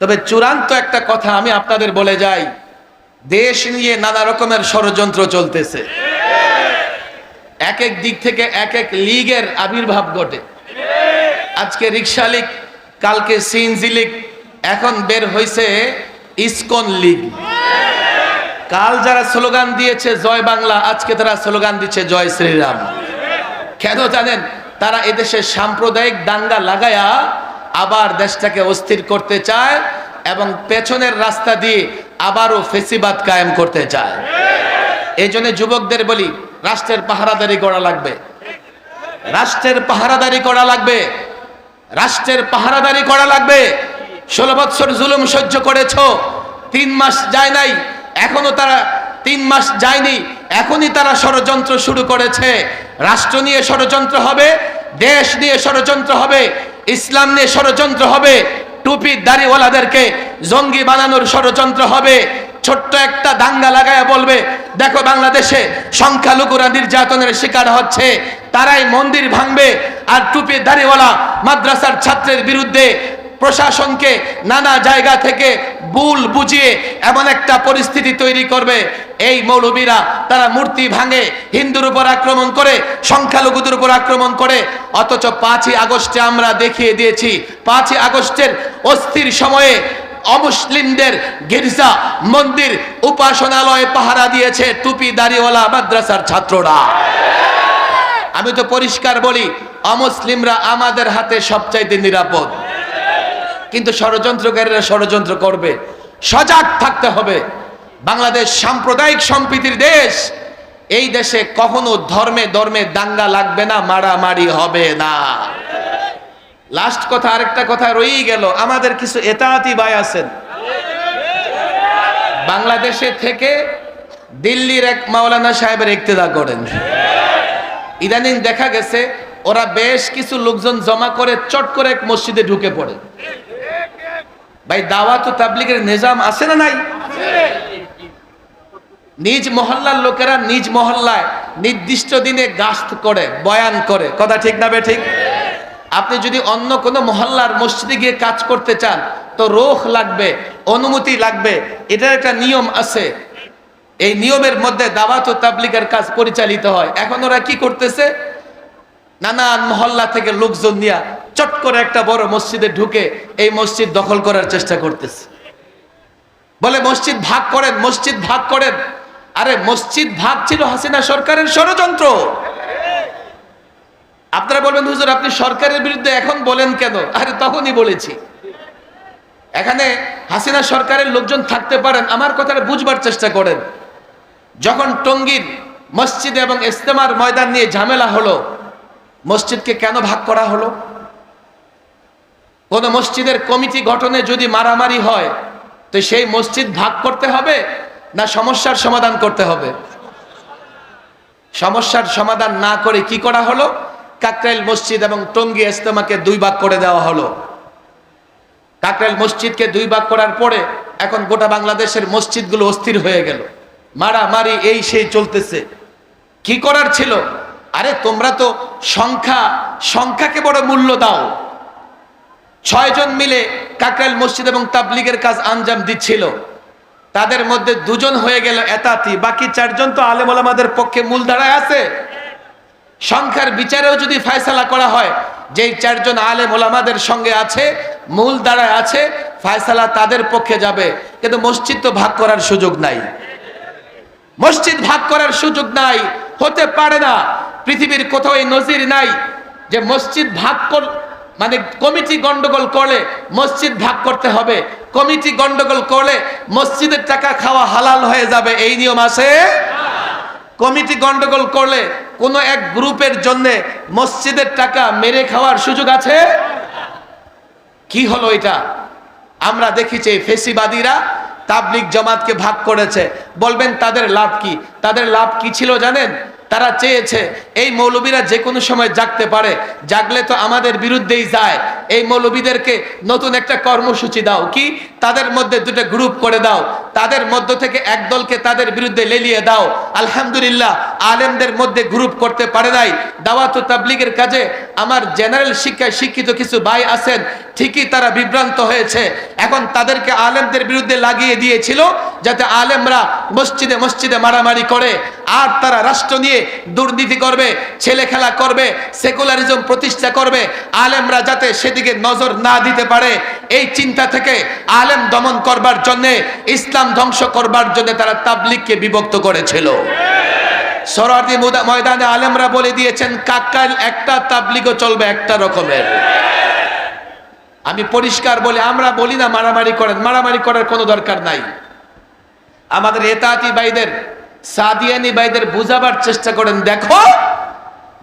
তবে চূড়ান্ত একটা কথা আমি আপনাদের বলে যাই। দেশ নিয়ে নানা রকমের ষড়যন্ত্র চলতেছে। এক এক দিক থেকে এক এক লীগের আবির্ভাব ঘটে। আজকে রিক্সা লীগ, কালকে সিএনজি লীগ, এখন বের হয়েছে ইসকন লীগ। কাল যারা স্লোগান দিয়েছে, জয় বাংলা, আজকে তারা স্লোগান দিচ্ছে, জয় শ্রীরাম। কেন জানেন? তারা এদেশে সাম্প্রদায়িক দাঙ্গা লাগায়া আবার দেশটাকে অস্থির করতে চায় এবং পেছনের রাস্তা দিয়ে আবারও ফেসিবাদ কায়েম করতে চায়। এই জন্য যুবকদের বলি, রাষ্ট্রের পাহারাদারি করা লাগবে। রাষ্ট্রের পাহারাদারি করা লাগবে। রাষ্ট্রের পাহারাদারি করা লাগবে। ষোলো বৎসর জুলুম সহ্য করেছ, তিন মাস যায় নাই, এখনও তারা তিন মাস যায়নি, এখনই তারা ষড়যন্ত্র শুরু করেছে। রাষ্ট্র নিয়ে ষড়যন্ত্র হবে, দেশ নিয়ে ষড়যন্ত্র হবে ইসলাম নিয়ে ষড়যন্ত্র হবে, টুপি দাড়িওয়ালাদেরকে জঙ্গি বানানোর ষড়যন্ত্র হবে, ছোট্ট একটা দাঙ্গা লাগায় বলবে, দেখো বাংলাদেশে সংখ্যালঘুরা নির্যাতনের শিকার হচ্ছে, তারাই মন্দির ভাঙবে আর টুপি দাড়িওয়ালা মাদ্রাসার ছাত্রের বিরুদ্ধে প্রশাসনকে নানা জায়গা থেকে ভুল বুঝিয়ে এমন একটা পরিস্থিতি তৈরি করবে। এই মৌলবীরা তারা মূর্তি ভাঙে, হিন্দুর উপর আক্রমণ করে, সংখ্যালঘুদের উপর আক্রমণ করে। অথচ পাঁচই আগস্টে আমরা দেখিয়ে দিয়েছি, পাঁচই আগস্টের অস্থির সময়ে অমুসলিমদের গির্জা, মন্দির, উপাসনালয়ে পাহারা দিয়েছে টুপি, দাড়িওয়ালা, মাদ্রাসার ছাত্ররা। আমি তো পরিষ্কার বলি, অমুসলিমরা আমাদের হাতে সবচাইতে নিরাপদ। কিন্তু ষড়যন্ত্রকারীরা ষড়যন্ত্র করবে। সজাগ থাকতে হবে। বাংলাদেশ সাম্প্রদায়িক সম্প্রীতির দেশ। এই দেশে কখনো ধর্মে ধর্মে দাঙ্গা লাগবে না, মারামারি হবে না। লাস্ট কথা, আরেকটা কথা রয়েই গেল। আমাদের কিছু এতাহাতি ভাই আছেন। বাংলাদেশে থেকে দিল্লির এক মাওলানা সাহেবের ইক্তেদা করেন। ইদানিং দেখা গেছে, ওরা বেশ কিছু লোকজন জমা করে চট করে এক মসজিদে ঢুকে পড়ে। ভাই, দাওয়াত ও তাবলিগের নিজাম আছে না নাই? নিজ মহল্লার লোকেরা নিজ মহল্লায় নির্দিষ্ট দিনে গাস্ত করে, বয়ান করে। কথা ঠিক না বে ঠিক? আপনি যদি অন্য কোনো মহল্লার মসজিদে গিয়ে কাজ করতে চান, তো রোখ লাগবে, অনুমতি লাগবে, এটার একটা নিয়ম আছে। এই নিয়মের মধ্যে দাওয়াত ও তাবলিগের কাজ পরিচালিত হয়। এখন ওরা কি করতেছে? নানান মহল্লা থেকে লোকজন নিয়ে চট করে একটা বড় মসজিদে ঢুকে এই মসজিদ দখল করার চেষ্টা করতেছে। বলে, মসজিদ ভাগ করেন, মসজিদ ভাগ করেন। আরে, মসজিদ ভাগ ছিল হাসিনা সরকারের ষড়যন্ত্র। আপনারা বলবেন, হুজুর, আপনি সরকারের বিরুদ্ধে এখন বলেন কেন? আরে, তখনই বলেছি। এখানে হাসিনা সরকারের লোকজন থাকতে পারেন, আমার কথাটা বুঝবার চেষ্টা করেন। যখন টঙ্গীর মসজিদ এবং ইস্তেমার ময়দান নিয়ে ঝামেলা হলো, মসজিদকে কেন ভাগ করা হলো? কোন মসজিদের কমিটি গঠনে যদি মারামারি হয়, তো সেই মসজিদ ভাগ করতে হবে না সমস্যার সমাধান করতে হবে? সমস্যার সমাধান না করে কি করা হলো? কাকরাইল মসজিদ এবং টঙ্গী ইস্তেমাকে দুই ভাগ করে দেওয়া হলো। কাকরাইল মসজিদকে দুই ভাগ করার পরে এখন গোটা বাংলাদেশের মসজিদগুলো অস্থির হয়ে গেল। মারামারি এই সেই চলতেছে। কি করার ছিল? আরে তোমরা তো সংখ্যা, সংখ্যাকে বড় মূল্য দাও। ছয়জন মিলে কাকরাইল মসজিদ এবং তাবলিগের কাজ আঞ্জাম দিচ্ছিল। তাদের মধ্যে দুজন হয়ে গেল এতাতি, বাকি চারজন তো আলেম ওলামাদের পক্ষে মূল দাঁড়ায় আছে। সংখ্যার বিচারেও যদি ফায়সালা করা হয়, যেই চারজন আলেম ওলামাদের সঙ্গে আছে, মূল দাঁড়ায় আছে, ফায়সালা তাদের পক্ষে যাবে। কিন্তু মসজিদ তো ভাগ করার সুযোগ নাই। মসজিদ ভাগ করার সুযোগ নাই, হতে পারে না। পৃথিবীর কোথাও এই নজির নাই যে মসজিদ ভাগ মানে কমিটি গন্ডগোল করলে মসজিদ ভাগ করতে হবে। কমিটি গন্ডগোল করলে মসজিদের টাকা খাওয়া হালাল হয়ে যাবে, এই নিয়ম আছে? কমিটি গন্ডগোল করলে কোনো এক গ্রুপের জন্য মসজিদের টাকা মেরে খাওয়ার সুযোগ আছে? কি হলো এটা? আমরা দেখেছি ফেসিবাদীরা তাবলিক জামাতকে ভাগ করেছে। বলবেন তাদের লাভ কি? তাদের লাভ কি ছিল জানেন? তারা চেয়েছে, এই মৌলবীরা যে কোনো সময় জাগতে পারে, জাগলে তো আমাদের বিরুদ্ধেই যায়। এই মৌলবীদেরকে নতুন একটা কর্মসূচি দাও। কি? তাদের মধ্যে দুটো গ্রুপ করে দাও। তাদের মধ্য থেকে এক দলকে তাদের বিরুদ্ধে লেলিয়ে দাও। আলহামদুলিল্লাহ, আলেমদের মধ্যে গ্রুপ করতে পারে নাই। দাওয়াত তাবলিগের কাজে আমার জেনারেল শিক্ষায় শিক্ষিত কিছু ভাই আছেন, ঠিকই তারা বিভ্রান্ত হয়েছে। এখন তাদেরকে আলেমদের বিরুদ্ধে লাগিয়ে দিয়েছিল, যাতে আলেমরা মসজিদে মসজিদে মারামারি করে। আর তারা রাষ্ট্র নিয়ে দুর্নীতি করবে, ছেলে খেলা করবে, সেকুলারিজম প্রতিষ্ঠা করবে, আলেমরা যাতে সেদিকে নজর না দিতে পারে, এই চিন্তা থেকে আলেম দমন করবার জন্যে, ইসলাম ধ্বংস করবার জন্য তারা তাবলিগকে বিভক্ত করেছিল। সরারদি ময়দানে আলেমরা বলে দিয়েছেন, কাকাল একটা, তাবলিগও চলবে একটা রকমের। আমি পরিষ্কার বলে, আমরা বলি না মারামারি করেন, মারামারি করার কোনো দরকার নাই। আমাদের এতাতি ভাইদের সাদিয়ানি ভাইদের বুঝাবার চেষ্টা করেন, দেখো,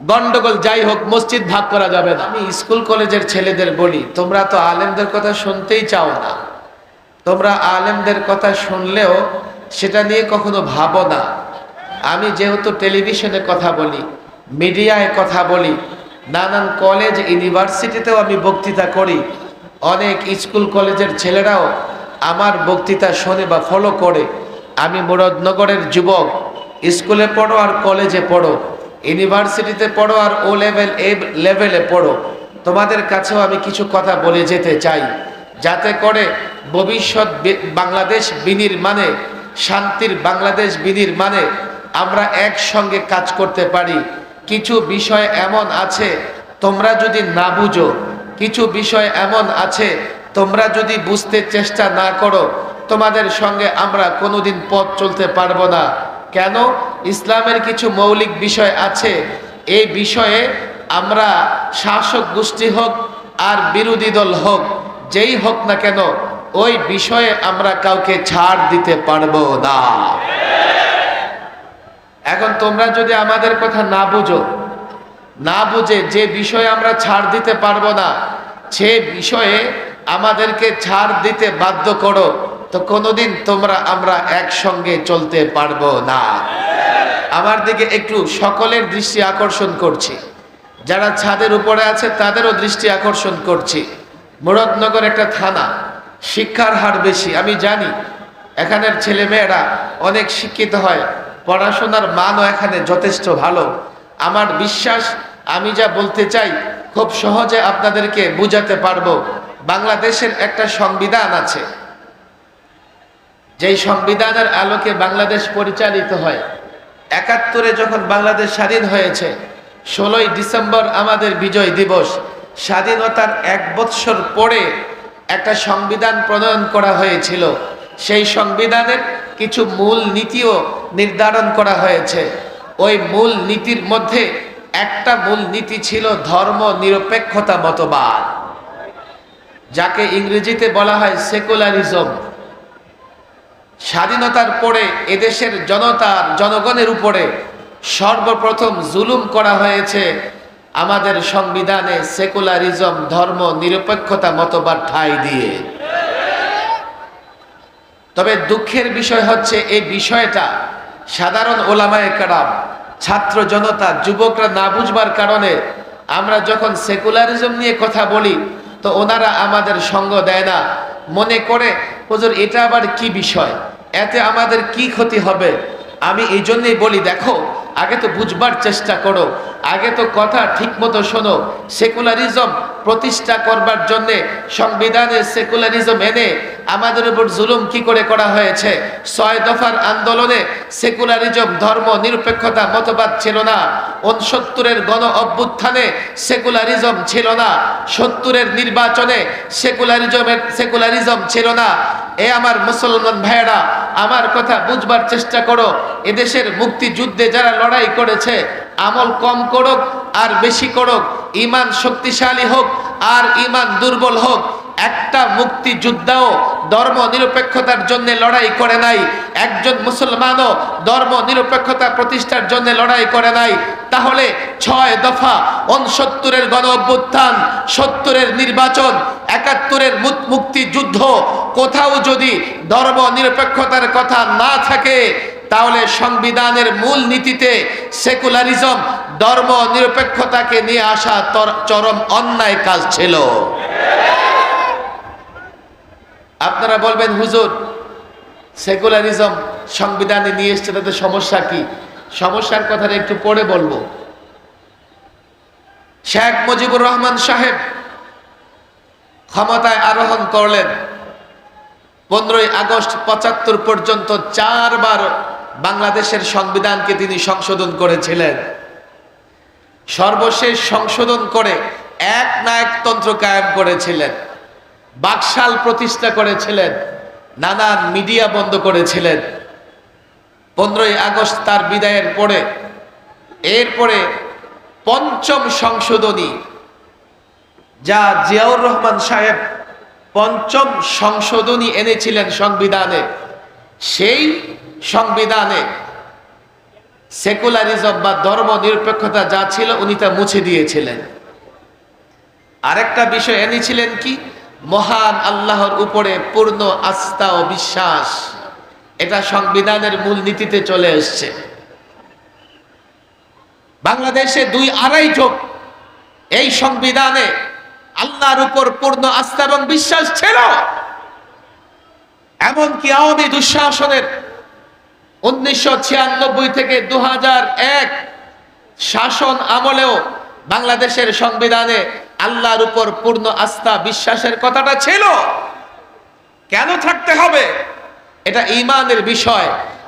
গন্ডগোল যাই হোক, মসজিদ ভাগ করা যাবে না। আমি স্কুল কলেজের ছেলেদের বলি, তোমরা তো আলেমদের কথা শুনতেই চাও না। তোমরা আলেমদের কথা শুনলেও সেটা নিয়ে কখনো ভাবো না। আমি যেহেতু টেলিভিশনে কথা বলি, মিডিয়ায় কথা বলি, নানান কলেজ, ইউনিভার্সিটিতেও আমি বক্তৃতা করি, অনেক স্কুল কলেজের ছেলেরাও আমার বক্তৃতা শোনে বা ফলো করে। আমি মুরাদনগরের যুবক, স্কুলে পড়ো আর কলেজে পড়ো, ইউনিভার্সিটিতে পড়ো আর ও লেভেল এ লেভেলে পড়ো। তোমাদের কাছেও আমি কিছু কথা বলে যেতে চাই। যাতে করে ভবিষ্যৎ বাংলাদেশ বিনির্মাণে, শান্তির বাংলাদেশ বিনির্মাণে আমরা একসঙ্গে কাজ করতে পারি। কিছু বিষয় এমন আছে, তোমরা যদি না বুঝো। কিছু বিষয় এমন আছে, তোমরা যদি বুঝতে চেষ্টা না করো তোমাদের সঙ্গে আমরা কোনোদিন পথ চলতে পারব না। কেন? ইসলামের কিছু মৌলিক বিষয় আছে। এই বিষয়ে আমরা শাসক গোষ্ঠী হোক আর বিরোধী দল হোক, যেই হোক না কেন, ওই বিষয়ে আমরা কাউকে ছাড় দিতে পারব না। এখন তোমরা যদি আমাদের কথা না বুঝো, না বুঝে যে বিষয়ে আমরা ছাড় দিতে পারব না, সে বিষয়ে আমাদেরকে ছাড় দিতে বাধ্য করো। তো কোনোদিন তোমরা, আমরা একসঙ্গে চলতে পারব না। আমার দিকে একটু সকলের দৃষ্টি আকর্ষণ করছি। যারা ছাদের উপরে আছে, তাদেরও দৃষ্টি আকর্ষণ করছি। মুরাদনগর একটা থানা, শিক্ষার হার বেশি, আমি জানি। এখানের ছেলে মেয়েরা অনেক শিক্ষিত হয়, পড়াশোনার মানও এখানে যথেষ্ট ভালো। আমার বিশ্বাস, আমি যা বলতে চাই, খুব সহজে আপনাদেরকে বুঝাতে পারব। বাংলাদেশের একটা সংবিধান আছে যেই সংবিধানের আলোকে বাংলাদেশ পরিচালিত হয়, একাত্তরে যখন বাংলাদেশ স্বাধীন হয়েছে, ষোলোই ডিসেম্বর আমাদের বিজয় দিবস, স্বাধীনতার এক বৎসর পরে একটা সংবিধান প্রণয়ন করা হয়েছিল। সেই সংবিধানের কিছু মূল নীতিও নির্ধারণ করা হয়েছে। ওই মূল নীতির মধ্যে একটা মূল নীতি ছিল ধর্ম নিরপেক্ষতা মতবাদ, যাকে ইংরেজিতে বলা হয় সেকুলারিজম। স্বাধীনতার পরে এদেশের জনতার জনগণের উপরে সর্বপ্রথম জুলুম করা হয়েছে আমাদের সংবিধানে সেকুলারিজম, ধর্ম, নিরপেক্ষতা মতবাদ ঠাই দিয়ে। তবে দুঃখের বিষয় হচ্ছে এই বিষয়টা সাধারণ ওলামায় কারাম, ছাত্র জনতা, যুবকরা না বুঝবার কারণে আমরা যখন সেকুলারিজম নিয়ে কথা বলি, তো ওনারা আমাদের সঙ্গ দেয় না। মনে করে, হুজুর, এটা আবার কি বিষয়? এতে আমাদের কি ক্ষতি হবে? আমি এই জন্যই বলি দেখো আগে তো বুঝবার চেষ্টা করো। আগে তো কথা ঠিক মতো শোনো। সেকুলারিজম প্রতিষ্ঠা করবার জন্যে সংবিধানে সেকুলারিজম এনে আমাদের উপর জুলুম কি করে করা হয়েছে? ছয় দফার আন্দোলনে সেকুলারিজম, ধর্ম, নিরপেক্ষতা মতবাদ ছিল না। উনসত্তরের গণ অভ্যুত্থানে সেকুলারিজম ছিল না। সত্তরের নির্বাচনে সেকুলারিজমের, সেকুলারিজম ছিল না। এ আমার মুসলমান ভাইয়েরা, আমার কথা বুঝবার চেষ্টা করো। এদেশের মুক্তিযুদ্ধে যারা লড়াই করেছে। আমল কম করুক আর বেশি করুক ইমান শক্তিশালী হোক আর ইমান দুর্বল হোক, একটা মুক্তিযোদ্ধাও ধর্ম নিরপেক্ষতার জন্য লড়াই করে নাই। একজন মুসলমানও ধর্ম নিরপেক্ষতা প্রতিষ্ঠার জন্য লড়াই করে নাই। তাহলে ছয় দফা উনসত্তরের গণ অভ্যুত্থান, সত্তরের নির্বাচন, একাত্তরের মুক্তিযুদ্ধ কোথাও যদি ধর্ম নিরপেক্ষতার কথা না থাকে, তাহলে সংবিধানের মূল নীতিতে সেকুলারিজম ধর্ম নিরপেক্ষতাকে নিয়ে আসা চরম অন্যায় কাজ ছিল। আপনারা বলবেন, হুজুর, সেকুলারিজম সংবিধানে নিয়ে এসছে তাদের সমস্যা কি? সমস্যার কথাটা একটু পরে বলব। শেখ মুজিবুর রহমান সাহেব ক্ষমতায় আরোহণ করলেন। পনেরোই আগস্ট পঁচাত্তর পর্যন্ত চারবার বাংলাদেশের সংবিধানকে তিনি সংশোধন করেছিলেন। সর্বশেষ সংশোধন করে এক নায়কতন্ত্র কায়েম করেছিলেন। বাকশাল প্রতিষ্ঠা করেছিলেন, নানান মিডিয়া বন্ধ করেছিলেন। পনেরোই আগস্ট তার বিদায়ের পরে, এরপরে পঞ্চম সংশোধনী, যা জিয়াউর রহমান সাহেব পঞ্চম সংশোধনী এনেছিলেন সংবিধানে। সেই সংবিধানে সেকুলারিজম বা ধর্ম নিরপেক্ষতা যা ছিল, উনি তা মুছে দিয়েছিলেন। আরেকটা বিষয় এনেছিলেন কি? মহান আল্লাহর উপরে পূর্ণ আস্থা ও বিশ্বাস। এটা সংবিধানের মূল নীতিতে চলে এসছে। বাংলাদেশে দুই আড়াই যোগ এই সংবিধানে আল্লাহর উপর পূর্ণ আস্থা এবং বিশ্বাস ছিল। এমনকি আওয়ামী দুঃশাসনের উনিশশো ছিয়ানব্বই থেকে দু হাজার এক শাসন আমলেও বাংলাদেশের সংবিধানে আল্লাহর উপর পূর্ণ আস্থা বিশ্বাসের কথাটা ছিল। কেন থাকতে হবে? এটা ইমানের বিষয়।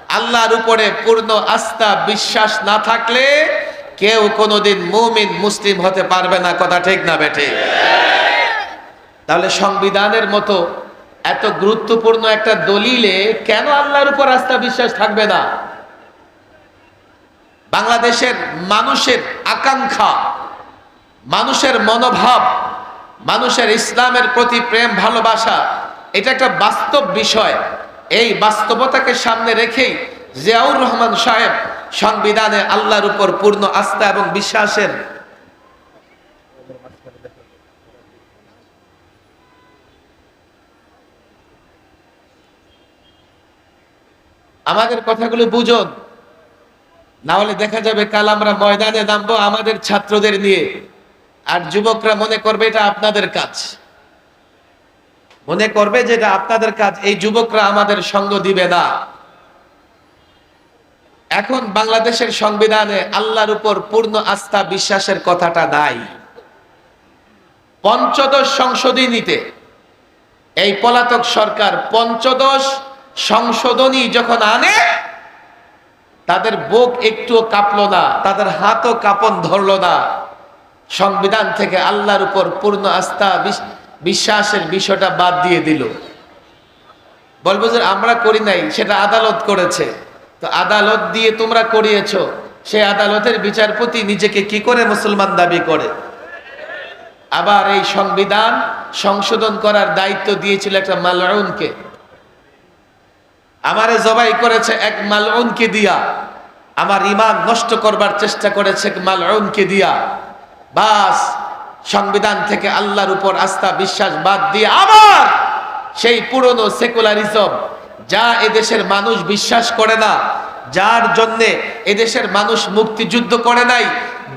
আল্লাহর উপরে পূর্ণ আস্থা বিশ্বাস না থাকলে কেউ কোনোদিন মুমিন, মুসলিম হতে পারবে না। কথা ঠিক না বেঠে তাহলে সংবিধানের মতো এত গুরুত্বপূর্ণ একটা দলিলে কেন আল্লাহর উপর আস্থা বিশ্বাস থাকবে না? বাংলাদেশের মানুষের আকাঙ্ক্ষা মানুষের মনোভাব, মানুষের ইসলামের প্রতি প্রেম, ভালোবাসা, এটা একটা বাস্তব বিষয়। এই বাস্তবতাকে সামনে রেখেই জিয়াউর রহমান সাহেব সংবিধানে আল্লাহর উপর পূর্ণ আস্থা এবং বিশ্বাসের আমাদের কথাগুলো বুঝুন, না হলে দেখা যাবে কাল আমরা ময়দানে নামবো আমাদের ছাত্রদের নিয়ে। আর যুবকরা মনে করবে এটা আপনাদের কাজ। মনে করবে যে এটা আপনাদের কাজ, এই যুবকরা আমাদের সঙ্গ দিবে না। এখন বাংলাদেশের সংবিধানে আল্লাহর উপর পূর্ণ আস্থা বিশ্বাসের কথাটা নাই। পঞ্চদশ সংশোধনীতে এই পলাতক সরকার পঞ্চদশ সংশোধনী যখন আনে, তাদের বুক একটুও কাঁপলো না, তাদের হাতও কাঁপন ধরলো না। সংবিধান থেকে আল্লাহর উপর পূর্ণ আস্থা বিশ্বাসের বিষয়টা বাদ দিয়ে দিল। বলব যে আমরা করি নাই, সেটা আদালত করেছে। তো আদালত দিয়ে তোমরা করিয়েছ, সেই আদালতের বিচারপতি নিজেকে কি করে মুসলমান দাবি করে? আবার এই সংবিধান সংশোধন করার দায়িত্ব দিয়েছিল একটা মালউনকে। আমারে জবাই করেছে এক মালউনকে দিয়া। আমার ইমান নষ্ট করবার চেষ্টা করেছে এক মালউনকে দিয়া। বাস, সংবিধান থেকে আল্লাহর উপর আস্থা, বিশ্বাস বাদ দিয়ে আবার সেই পুরনো সেকুলারিজম, যা এদেশের মানুষ বিশ্বাস করে না, যার জন্যে এদেশের মানুষ মুক্তিযুদ্ধ করে নাই,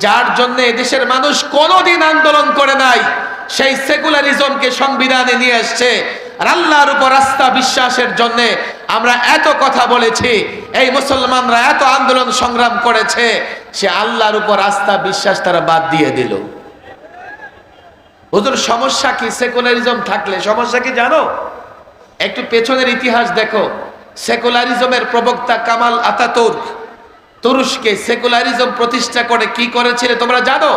যার জন্য এদেশের মানুষ কোনোদিন আন্দোলন করে নাই, সেই সেকুলারিজমকে সংবিধানে নিয়ে এসছে আল্লাহর উপর আস্থা বিশ্বাসের জন্য আমরা এত কথা বলেছি, এই মুসলমানরা এত আন্দোলন সংগ্রাম করেছে, সে আল্লাহর উপর আস্থা বিশ্বাস তারা বাদ দিয়ে দিল। হুজুর, সমস্যা কি? সেকুলারিজম থাকলে, সমস্যা কি জানো? একটু পেছনের ইতিহাস দেখো। সেকুলারিজমের প্রবক্তা কামাল আতাতুর্ক, তুরস্কে সেকুলারিজম প্রতিষ্ঠা করে কি করেছিল তোমরা জানো?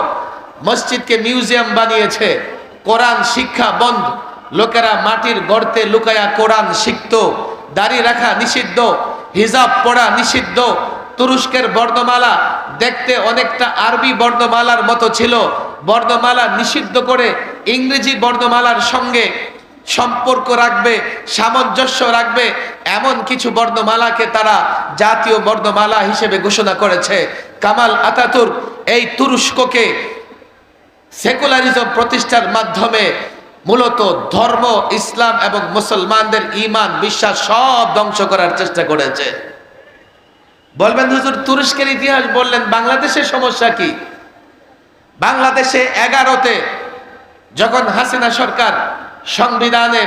মসজিদকে মিউজিয়াম বানিয়েছে, কোরআন শিক্ষা বন্ধ। লোকেরা মাটির গর্তে লুকায়া কোরআন শিখত, দাড়ি রাখা নিষিদ্ধ, হিজাব পড়া নিষিদ্ধ, তুরস্কের বর্ণমালা দেখতে অনেকটা আরবি বর্ণমালার মতো ছিল। বর্ণমালা নিষিদ্ধ করে ইংরেজি বর্ণমালার সঙ্গে সম্পর্ক রাখবে, সামঞ্জস্য রাখবে, এমন কিছু বর্ণমালাকে তারা জাতীয় বর্ণমালা হিসেবে ঘোষণা করেছে। কামাল আতাতুর এই তুরস্ককে সেকুলারিজম প্রতিষ্ঠার মাধ্যমে মূলত ধর্ম, ইসলাম এবং মুসলমানদের ইমান বিশ্বাস সব ধ্বংস করার চেষ্টা করেছে। বলবেন, হুজুর, তুরস্কের ইতিহাস বললেন, বাংলাদেশের সমস্যা কি? বাংলাদেশে এগারোতে যখন হাসিনা সরকার সংবিধানে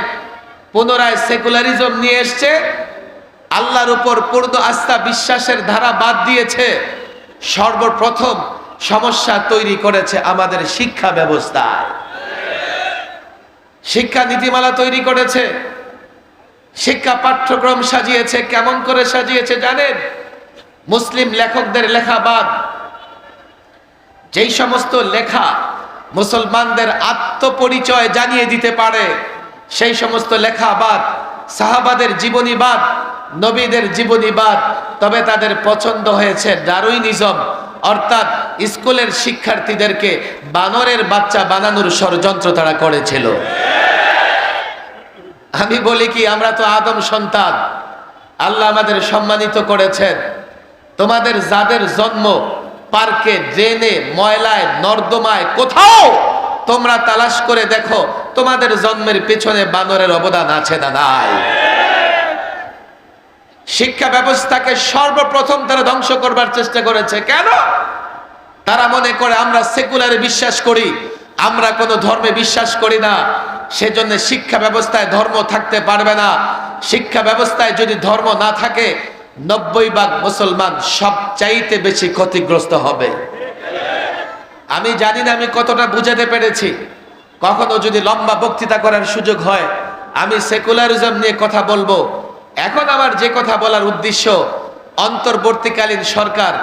পুনরায় সেকুলারিজম নিয়ে এসছে, আল্লাহর উপর পূর্ণ আস্থা, বিশ্বাসের ধারা বাদ দিয়েছে, সর্বপ্রথম সমস্যা তৈরি করেছে আমাদের শিক্ষা ব্যবস্থায়। শিক্ষা নীতিমালা তৈরি করেছে। শিক্ষা পাঠ্যক্রম সাজিয়েছে, কেমন করে সাজিয়েছে জানেন? মুসলিম লেখকদের লেখা বাদ। যেই সমস্ত লেখা মুসলমানদের আত্মপরিচয় জানিয়ে দিতে পারে, সেই সমস্ত লেখা বাদ, সাহাবাদের জীবনীবাদ নবীদের জীবনীবাদ তবে তাদের পছন্দ হয়েছে ডারুইনিজম অর্থাৎ স্কুলের শিক্ষার্থীদেরকে বানরের বাচ্চা বানানোর ষড়যন্ত্র তারা করেছিল। আমি বলি কি, আমরা তো আদম সন্তান। আল্লাহ আমাদের সম্মানিত করেছেন। তোমাদের যাদের জন্ম পার্কে, ড্রেনে, ময়লায়, নর্দমায়, কোথাও তোমরা তালাশ করে দেখো, তোমাদের জন্মের পেছনে বানরের অবদান আছে না নাই। শিক্ষা ব্যবস্থাকে সর্বপ্রথম তারা ধ্বংস করবার চেষ্টা করেছে। কেন? তারা মনে করে, আমরা সেকুলারে বিশ্বাস করি, আমরা কোনো ধর্মে বিশ্বাস করি না। সেজন্য শিক্ষা ব্যবস্থায় ধর্ম থাকতে পারবে না। শিক্ষা ব্যবস্থায় যদি ধর্ম না থাকে, নব্বই ভাগ মুসলমান সবচাইতে বেশি ক্ষতিগ্রস্ত হবে। আমি জানি না, আমি কতটা বুঝাতে পেরেছি। কখনো যদি লম্বা বক্তৃতা করার সুযোগ হয়, আমি সেকুলারিজম নিয়ে কথা বলব। এখন আমার যে কথা বলার উদ্দেশ্য, অন্তর্বর্তীকালীন সরকার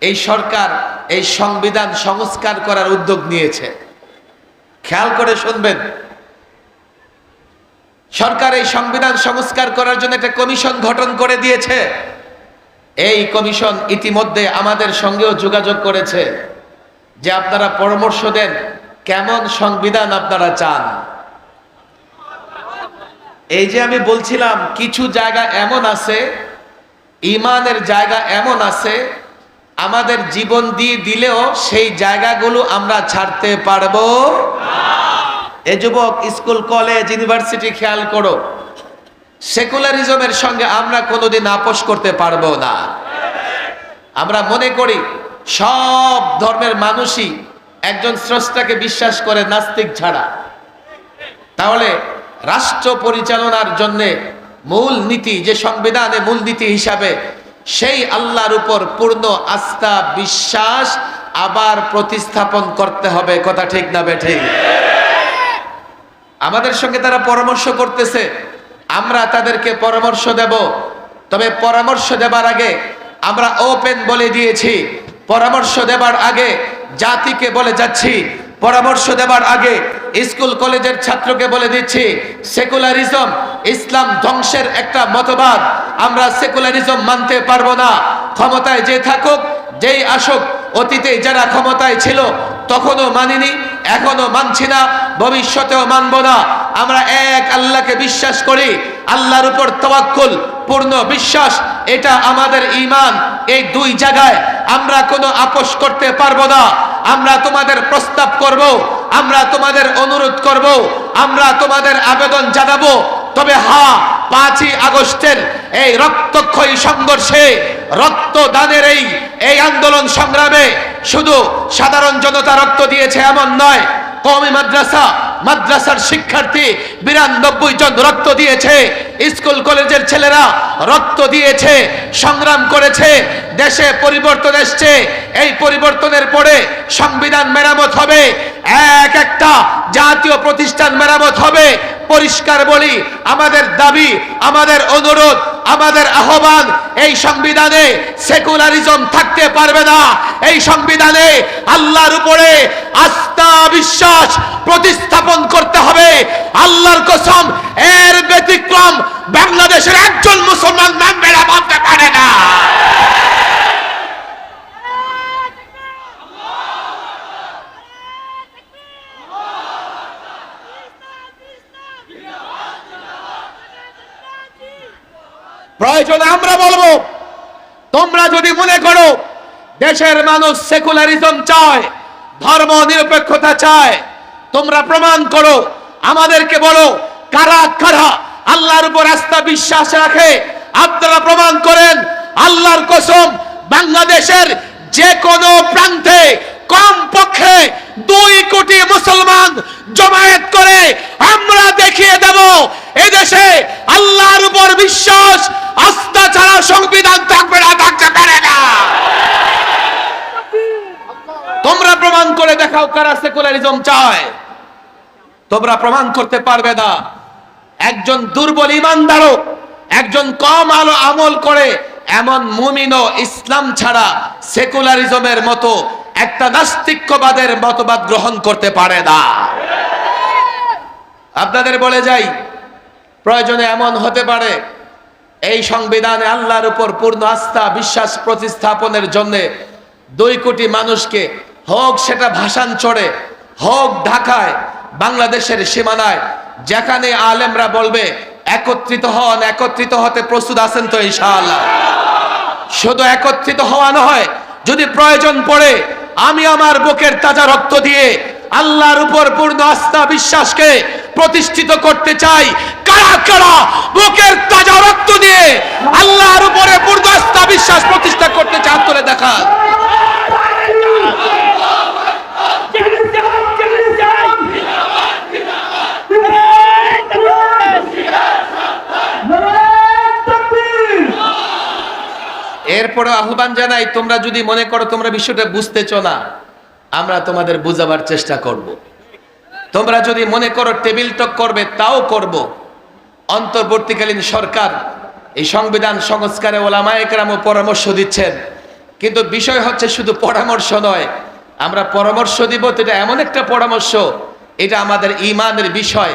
এই সরকার, এই সংবিধান সংস্কার করার উদ্যোগ নিয়েছে। খেয়াল করে শুনবেন, সরকার এই সংবিধান সংস্কার করার জন্য একটা কমিশন গঠন করে দিয়েছে। এই কমিশন ইতিমধ্যে আমাদের সঙ্গেও যোগাযোগ করেছে যে আপনারা পরামর্শ দেন, কেমন সংবিধান আপনারা চান। এই যে আমি বলছিলাম, কিছু জায়গা এমন আছে, ইমানের জায়গা এমন আছে, আমাদের জীবন দিয়ে দিলেও সেই জায়গাগুলো আমরা ছাড়তে পারব? এ যুবক, স্কুল, কলেজ, ইউনিভার্সিটি খেয়াল করো, সেকুলারিজমের সঙ্গে আমরা কোনোদিন আপোষ করতে পারব না। আমরা মনে করি, সব ধর্মের মানুষই একজন স্রষ্টাকে বিশ্বাস করে নাস্তিক ছাড়া। তাহলে রাষ্ট্র পরিচালনার জন্য মূল নীতি, যে সংবিধানে মূল নীতি হিসাবে, সেই আল্লাহর উপর পূর্ণ আস্থা, বিশ্বাস আবার প্রতিস্থাপন করতে হবে। কথা ঠিক না বেঠিক আমাদের সঙ্গে তারা পরামর্শ করতেছে, আমরা তাদেরকে পরামর্শ দেব। তবে পরামর্শ দেবার আগে আমরা ওপেন বলে দিয়েছি, পরামর্শ দেবার আগে জাতিকে বলে যাচ্ছি। পরামর্শ দেবার আগে স্কুল কলেজের ছাত্রকে বলে দিচ্ছি, সেকুলারিজম, ইসলাম ধ্বংসের একটা মতবাদ। আমরা সেকুলারিজম মানতে পারব না। ক্ষমতায় যে থাকুক, যেই আসুক, অতীতে যারা ক্ষমতায় ছিল, তখনও মানিনি। এখনও মানছি না, ভবিষ্যতেও মানব না। আমরা এক আল্লাহকে বিশ্বাস করি, আল্লাহর উপর তবাক্কুল পূর্ণ বিশ্বাস, এটা আমাদের ইমান এই দুই জায়গায় আমরা কোনো আপোষ করতে পারব না। আমরা তোমাদের প্রস্তাব করব, আমরা তোমাদের অনুরোধ করব, আমরা তোমাদের আবেদন জানাব তবে হা, পাঁচই আগস্টের এই রক্তক্ষয়ী সংঘর্ষে রক্তদানের এই এই আন্দোলন সংগ্রামে শুধু সাধারণ জনতা রক্ত দিয়েছে এমন নয়, কওমি মাদ্রাসা মাদ্রাসার শিক্ষার্থী বিরানব্বই জন রক্ত দিয়েছে, স্কুল কলেজের ছেলেরা রক্ত দিয়েছে, সংগ্রাম করেছে, দেশে পরিবর্তন এসছে, এই পরিবর্তনের পরে সংবিধান মেরামত হবে, এক একটা জাতীয় প্রতিষ্ঠান মেরামত হবে, পরিষ্কার বলি, আমাদের দাবি, আমাদের অনুরোধ, আমাদের আহ্বান, এই সংবিধানে সেকুলারিজম থাকতে পারবে না, এই সংবিধানে আল্লাহর উপরে আস্থা, বিশ্বাস, প্রতিস্থাপন করতে হবে। আল্লাহর কসম, এর ব্যতিক্রম বাংলাদেশের একজন মুসলমান মানবে না, মানতে পারে না। প্রয়োজনে আমরা বলব, তোমরা যদি মনে করো, দেশের মানুষ সেকুলারিজম চায় ধর্ম নিরপেক্ষতা চায় তোমরা প্রমাণ করো, আমাদেরকে বলো, কারা কারা আল্লাহর উপর আস্থা বিশ্বাস রাখে। আপনারা প্রমাণ করেন, আল্লাহর কসম, বাংলাদেশের যে কোনো প্রান্তে কম পক্ষে দুই কোটি মুসলমান জমায়েত করে আমরা দেখিয়ে দেব, এদেশে আল্লাহর উপর বিশ্বাস, আস্থা ছাড়া সংবিধান থাকবে না, থাকতে পারে না। তোমরা প্রমাণ করে দেখাও কারা সেকুলারিজম চায়। তোমরা প্রমাণ করতে পারবে না। একজন দুর্বল ইমানদারও একজন কম আলো আমল করে এমন মুমিনও ইসলাম ছাড়া সেকুলারিজমের মতো একটা নাস্তিক্যবাদের মতবাদ গ্রহণ করতে পারে না। আপনাদের বলে যাই, প্রয়োজনে এমন হতে পারে, এই সংবিধানে আল্লাহর উপর পূর্ণ আস্থা, বিশ্বাস, প্রতিস্থাপনের জন্য দুই কোটি মানুষকে হোক সেটা ভাষান চড়ে হোক ঢাকায় বাংলাদেশের সীমানায় যেখানে আলেমরা বলবে, একত্রিত হন, একত্রিত হতে প্রস্তুত আছেন তো ইনশাআল্লাহ। শুধু একত্রিত হওয়া নয়, যদি প্রয়োজন পড়ে, আমি আমার বুকের তাজা রক্ত দিয়ে আল্লাহর উপর পূর্ণ আস্থা বিশ্বাসকে প্রতিষ্ঠিত করতে চাই। কারা কারা বুকের তাজা রক্ত দিয়ে আল্লাহর উপরে পূর্ণ আস্থা বিশ্বাস প্রতিষ্ঠা করতে চান করে দেখা এরপরে আহ্বান জানাই, তোমরা যদি মনে করো তোমরা বিষয়টা বুঝতেছো না আমরা তোমাদের বুঝাবার চেষ্টা করব। তোমরা যদি মনে করো টেবিল টক করবে, তাও করব। অন্তর্বর্তীকালীন সরকার এই সংবিধান সংস্কারে ওলামা একরামও পরামর্শ দিচ্ছেন কিন্তু বিষয় হচ্ছে শুধু পরামর্শ নয়, আমরা পরামর্শ দিব এটা এমন একটা পরামর্শ, এটা আমাদের ইমানের বিষয়,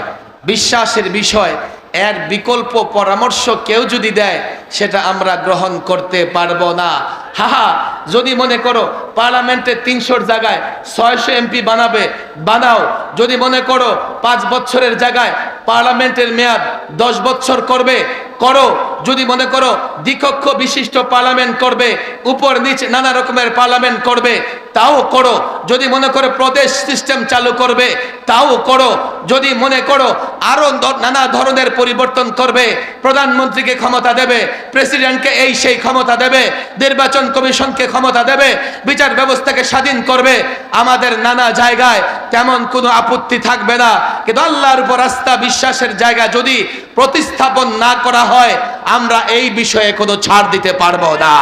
বিশ্বাসের বিষয় এর বিকল্প পরামর্শ কেউ যদি দেয় সেটা আমরা গ্রহণ করতে পারব না। হা হা যদি মনে করো পার্লামেন্টের তিনশোর জায়গায় ছয়শো এমপি বানাবে, বানাও। যদি মনে করো পাঁচ বছরের জায়গায় পার্লামেন্টের মেয়াদ দশ বছর করবে, করো। যদি মনে করো দ্বিকক্ষ বিশিষ্ট পার্লামেন্ট করবে, উপর নিচে নানা রকমের পার্লামেন্ট করবে, তাও করো। যদি মনে করো প্রদেশ সিস্টেম চালু করবে, তাও করো। যদি মনে করো আরও নানা ধরনের পরিবর্তন করবে, প্রধানমন্ত্রীকে ক্ষমতা দেবে, প্রেসিডেন্টকে এই সেই ক্ষমতা দেবে, নির্বাচন কমিশনকে ক্ষমতা দেবে, বিচার ব্যবস্থাকে স্বাধীন করবে, আমাদের নানা জায়গায় তেমন কোনো আপত্তি থাকবে না। কিন্তু আল্লাহর উপর আস্থা, বিশ্বাসের জায়গা যদি প্রতিস্থাপন না করা হয়, আমরা এই বিষয়ে কোনো ছাড় দিতে পারব না।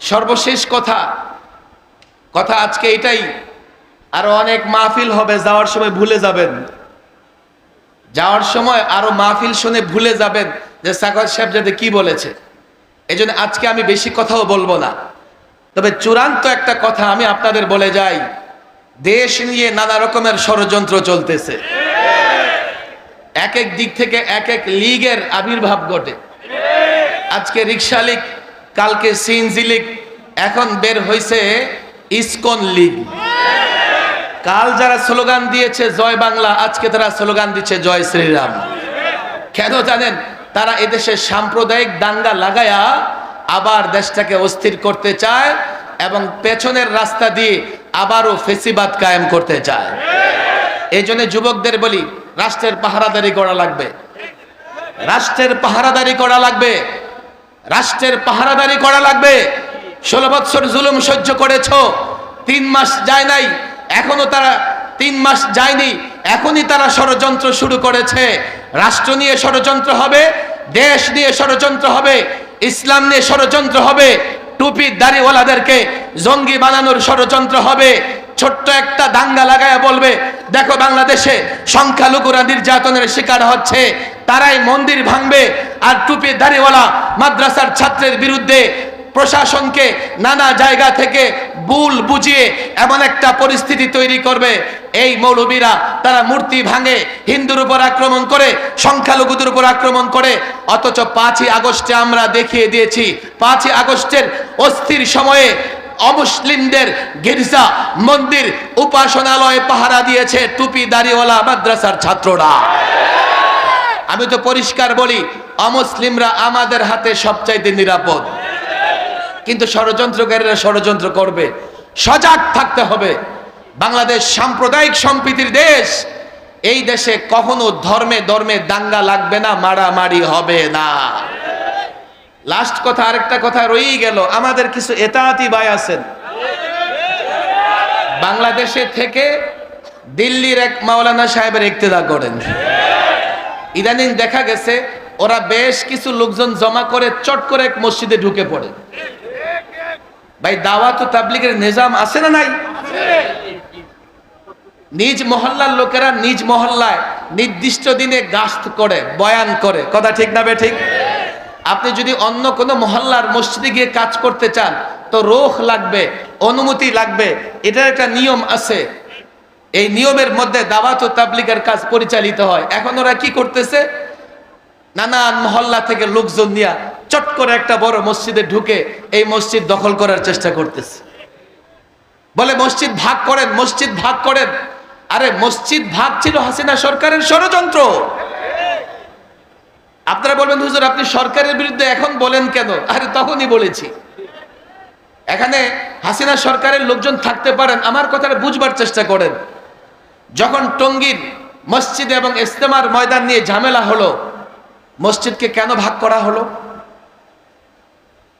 সর্বশেষ কথা কথা আজকে এটাই। আরও অনেক মাহফিল হবে, যাওয়ার সময় ভুলে যাবেন। যাওয়ার সময় আরও মাহফিল শুনে ভুলে যাবেন যে সাগর সাহেব যাতে কি বলেছে। এই আজকে আমি বেশি কথাও বলব না। তবে চূড়ান্ত একটা কথা আমি আপনাদের বলে যাই, দেশ নিয়ে নানা রকমের ষড়যন্ত্র চলতেছে। এক এক দিক থেকে এক এক লীগের আবির্ভাব ঘটে। আজকে রিক্সা লীগ, কালকে সিএনজি লীগ, এখন বের হয়েছে ইসকন লীগ। কাল যারা স্লোগান দিয়েছে, জয় বাংলা, আজকে তারা স্লোগান দিচ্ছে, জয় শ্রীরাম। কেন জানেন? তারা এদেশে সাম্প্রদায়িক দাঙ্গা লাগায়া আবার দেশটাকে অস্থির করতে চায় এবং পেছনের রাস্তা দিয়ে আবারও ফেসিবাদ কায়েম করতে চায়। এই জন্য যুবকদের বলি, রাষ্ট্রের পাহারাদারি করা লাগবে। রাষ্ট্রের পাহারাদারি করা লাগবে। রাষ্ট্রের পাহারাদারি করা লাগবে। ষোলো বৎসর জুলুম সহ্য করেছ, তিন মাস যায় নাই, এখনও তারা তিন মাস যায়নি। এখনই তারা ষড়যন্ত্র শুরু করেছে। রাষ্ট্র নিয়ে ষড়যন্ত্র হবে, দেশ নিয়ে ষড়যন্ত্র হবে, ইসলাম নিয়ে ষড়যন্ত্র হবে টুপি দাড়িওয়ালাদেরকে জঙ্গি বানানোর ষড়যন্ত্র হবে। ছোট্ট একটা দাঙ্গা লাগায় বলবে, দেখো বাংলাদেশে সংখ্যালঘুরা নির্যাতনের শিকার হচ্ছে, তারাই মন্দির ভাঙবে, আর টুপি দাড়িওয়ালা মাদ্রাসার ছাত্রের বিরুদ্ধে প্রশাসনকে নানা জায়গা থেকে ভুল বুঝিয়ে এমন একটা পরিস্থিতি তৈরি করবে। এই মৌলবীরা তারা মূর্তি ভাঙে, হিন্দুর উপর আক্রমণ করে, সংখ্যালঘুদের উপর আক্রমণ করে। অথচ পাঁচই আগস্টে আমরা দেখিয়ে দিয়েছি, পাঁচই আগস্টের অস্থির সময়ে অমুসলিমদের গির্জা, মন্দির, উপাসনালয়ে পাহারা দিয়েছে টুপি দাড়িওয়ালা মাদ্রাসার ছাত্ররা। আমি তো পরিষ্কার বলি, অমুসলিমরা আমাদের হাতে সবচাইতে নিরাপদ। কিন্তু ষড়যন্ত্রকারীরা ষড়যন্ত্র করবে। সজাগ থাকতে হবে। বাংলাদেশ সাম্প্রদায়িক সম্প্রীতির দেশ। এই দেশে কখনো ধর্মে ধর্মে দাঙ্গা লাগবে না, মারামারি হবে না। লাস্ট কথা, আরেকটা কথা রয়েই গেল। আমাদের কিছু এতাহাতি ভাই আছেন। বাংলাদেশে থেকে দিল্লির এক মাওলানা সাহেবের ইক্তেদা করেন। ইদানিং দেখা গেছে, ওরা বেশ কিছু লোকজন জমা করে চট করে এক মসজিদে ঢুকে পড়ে। ভাই, দাওয়াত তাবলিগের নিজাম আছে না নাই? নিজ মহল্লার লোকেরা নিজ মহল্লায় নির্দিষ্ট দিনে গাস্ত করে, বয়ান করে। কথা ঠিক না বে ঠিক? আপনি যদি অন্য কোনো মহল্লার মসজিদে গিয়ে কাজ করতে চান, তো রোখ লাগবে, অনুমতি লাগবে, এটার একটা নিয়ম আছে। এই নিয়মের মধ্যে দাওয়াত ও তাবলিগের কাজ পরিচালিত হয়। এখন ওরা কি করতেছে? নানান মহল্লা থেকে লোকজন নিয়ে চট করে একটা বড় মসজিদে ঢুকে এই মসজিদ দখল করার চেষ্টা করতেছে। বলে, মসজিদ ভাগ করেন, মসজিদ ভাগ করেন। আরে, মসজিদ ভাগ ছিল হাসিনা সরকারের ষড়যন্ত্র। আপনারা বলবেন, হুজুর, আপনি সরকারের বিরুদ্ধে এখন বলেন কেন? আরে, তখনই বলেছি। এখানে হাসিনা সরকারের লোকজন থাকতে পারেন, আমার কথাটা বুঝবার চেষ্টা করেন। যখন টঙ্গীর মসজিদ এবং ইস্তেমার ময়দান নিয়ে ঝামেলা হলো মসজিদকে কেন ভাগ করা হলো?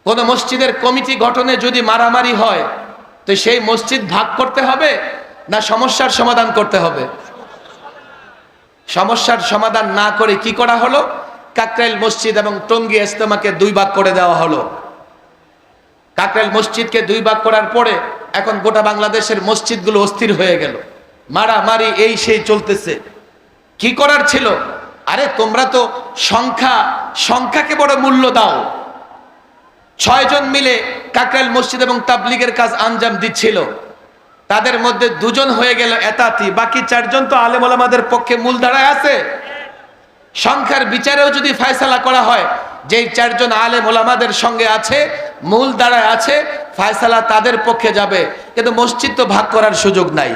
কোন মসজিদের কমিটি গঠনে যদি মারামারি হয়, তো সেই মসজিদ ভাগ করতে হবে না সমস্যার সমাধান করতে হবে? সমস্যার সমাধান না করে কি করা হলো? কাকরাইল মসজিদ এবং টঙ্গী ইস্তেমাকে দুই ভাগ করে দেওয়া হলো। কাকরাইল মসজিদকে দুই ভাগ করার পরে এখন গোটা বাংলাদেশের মসজিদগুলো অস্থির হয়ে গেল। মারামারি এই সেই চলতেছে। কি করার ছিল? আরে তোমরা তো সংখ্যা, সংখ্যাকে বড় মূল্য দাও। ছয়জন মিলে কাকরাইল মসজিদ এবং তাবলিগের কাজ আঞ্জাম দিচ্ছিল। তাদের মধ্যে দুজন হয়ে গেল এতাতি, বাকি চারজন তো আলেম ওলামাদের পক্ষে মূল ধারায় আছে। সংখ্যার বিচারেও যদি ফায়সালা করা হয়, যেই চারজন আলেম ওলামাদের সঙ্গে আছে, মূল দ্বারায় আছে, ফায়সালা তাদের পক্ষে যাবে। কিন্তু মসজিদ তো ভাগ করার সুযোগ নাই।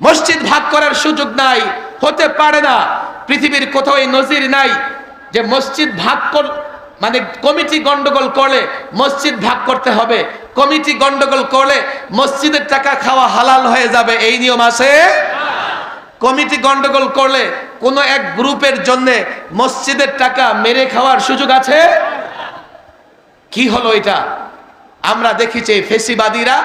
মসজিদ ভাগ করার সুযোগ নাই, হতে পারে না। পৃথিবীর কোথাও এই নজির নাই যে মসজিদ ভাগ কর মানে কমিটি গন্ডগোল করলে মসজিদ ভাগ করতে হবে। কমিটি গন্ডগোল করলে মসজিদের টাকা খাওয়া হালাল হয়ে যাবে। এই নিয়ম আছে? কমিটি গন্ডগোল করলে কোনো এক গ্রুপের জন্য মসজিদের টাকা মেরে খাওয়ার সুযোগ আছে? কি হলো এটা? আমরা দেখেছি ফেসিবাদীরা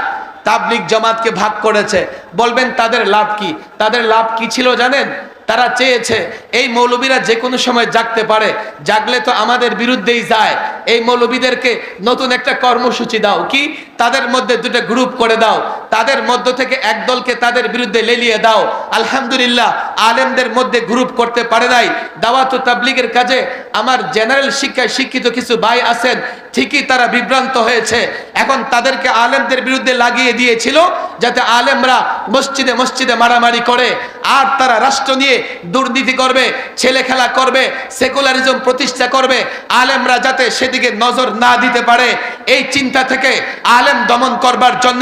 তাবলিক জামাতকে ভাগ করেছে। বলবেন তাদের লাভ কি? তাদের লাভ কি ছিল জানেন? তারা চেয়েছে, এই মৌলবীরা যে কোনো সময় জাগতে পারে। জাগলে তো আমাদের বিরুদ্ধেই যায়। এই মৌলবীদেরকে নতুন একটা কর্মসূচি দাও। কি? তাদের মধ্যে দুটো গ্রুপ করে দাও। তাদের মধ্য থেকে এক দলকে তাদের বিরুদ্ধে লেলিয়ে দাও। আলহামদুলিল্লাহ, আলেমদের মধ্যে গ্রুপ করতে পারে নাই। দাওয়াত তাবলিগের কাজে আমার জেনারেল শিক্ষায় শিক্ষিত কিছু ভাই আছেন। ঠিকই তারা বিভ্রান্ত হয়েছে। এখন তাদেরকে আলেমদের বিরুদ্ধে লাগিয়ে দিয়েছিল যাতে আলেমরা মসজিদে মসজিদে মারামারি করে। আর তারা রাষ্ট্র নিয়ে দুর্নীতি করবে, ছেলে খেলা করবে, সেকুলারিজম প্রতিষ্ঠা করবে। আলেমরা যাতে সেদিকে নজর না দিতে পারে, এই চিন্তা থেকে আলেম দমন করবার জন্য,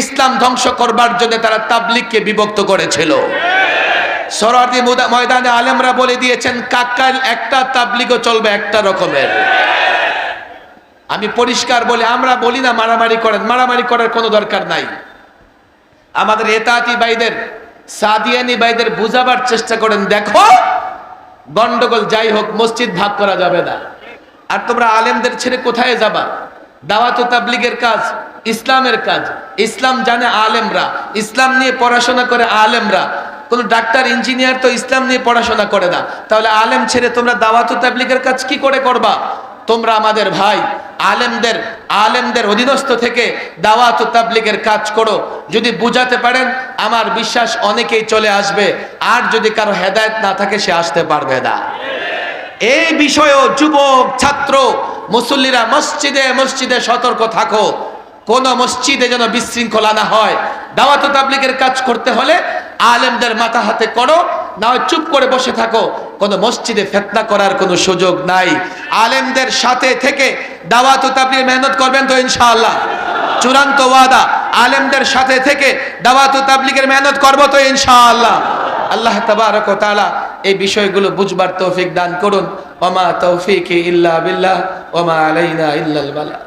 ইসলাম ধ্বংস করবার জন্য তারা তাবলিগকে বিভক্ত করেছিল। সরারদি ময়দানে আলেমরা বলে দিয়েছেন, কাকাল একটা তাবলিগও চলবে একটা রকমের। আমি পরিষ্কার বলি, আমরা বলি না মারামারি করেন। মারামারি করার কোনো দরকার নাই। আমাদের এতাতি ভাইদের, সাদিয়ানি ভাইদের বুঝাবার চেষ্টা করেন, দেখো, গন্ডগোল যাই হোক, মসজিদ ভাগ করা যাবে না। আর তোমরা আলেমদের ছেড়ে কোথায় যাবা? দাওয়াত তাবলিগের কাজ, ইসলামের কাজ। ইসলাম জানে আলেমরা। ইসলাম নিয়ে পড়াশোনা করে আলেমরা। কোন ডাক্তার, ইঞ্জিনিয়ার তো ইসলাম নিয়ে পড়াশোনা করে না। তাহলে আলেম ছেড়ে তোমরা দাওয়াত তাবলিগের কাজ কি করে করবা? তোমরা আমাদের ভাই, আলেমদের আলেমদের অধীনস্থ থেকে দাওয়াত তাবলিগের কাজ করো। যদি বুঝাতে পারেন, আমার বিশ্বাস অনেকেই চলে আসবে। আর যদি কারও হেদায়ত না থাকে, সে আসতে পারবে না। এই বিষয়েও যুবক, ছাত্র, মুসল্লিরা মসজিদে মসজিদে সতর্ক থাকো। কোন মসজিদে যেন বিশৃঙ্খলা না হয়। দাওয়াত তাবলিগের কাজ করতে হলে আলেমদের মাথা হাতে করো, না চুপ করে বসে থাকো। কোন মসজিদে ফেতনা করার কোনো সুযোগ নাই। আলেমদের সাথে থেকে দাওয়াত ও তাবলিগের মেহনত করবেন তো ইনশাআল্লাহ। চূড়ান্ত ওয়াদা, আলেমদের সাথে থেকে দাওয়াত তাবলিগের মেহনত করব তো ইনশাআল্লাহ। আল্লাহ তাবারক এই বিষয়গুলো বুঝবার তৌফিক দান করুন। ওমা তৌফিক ইল্লা বিল্লাহ ওমা আলাইনা ইল্লাল বালা।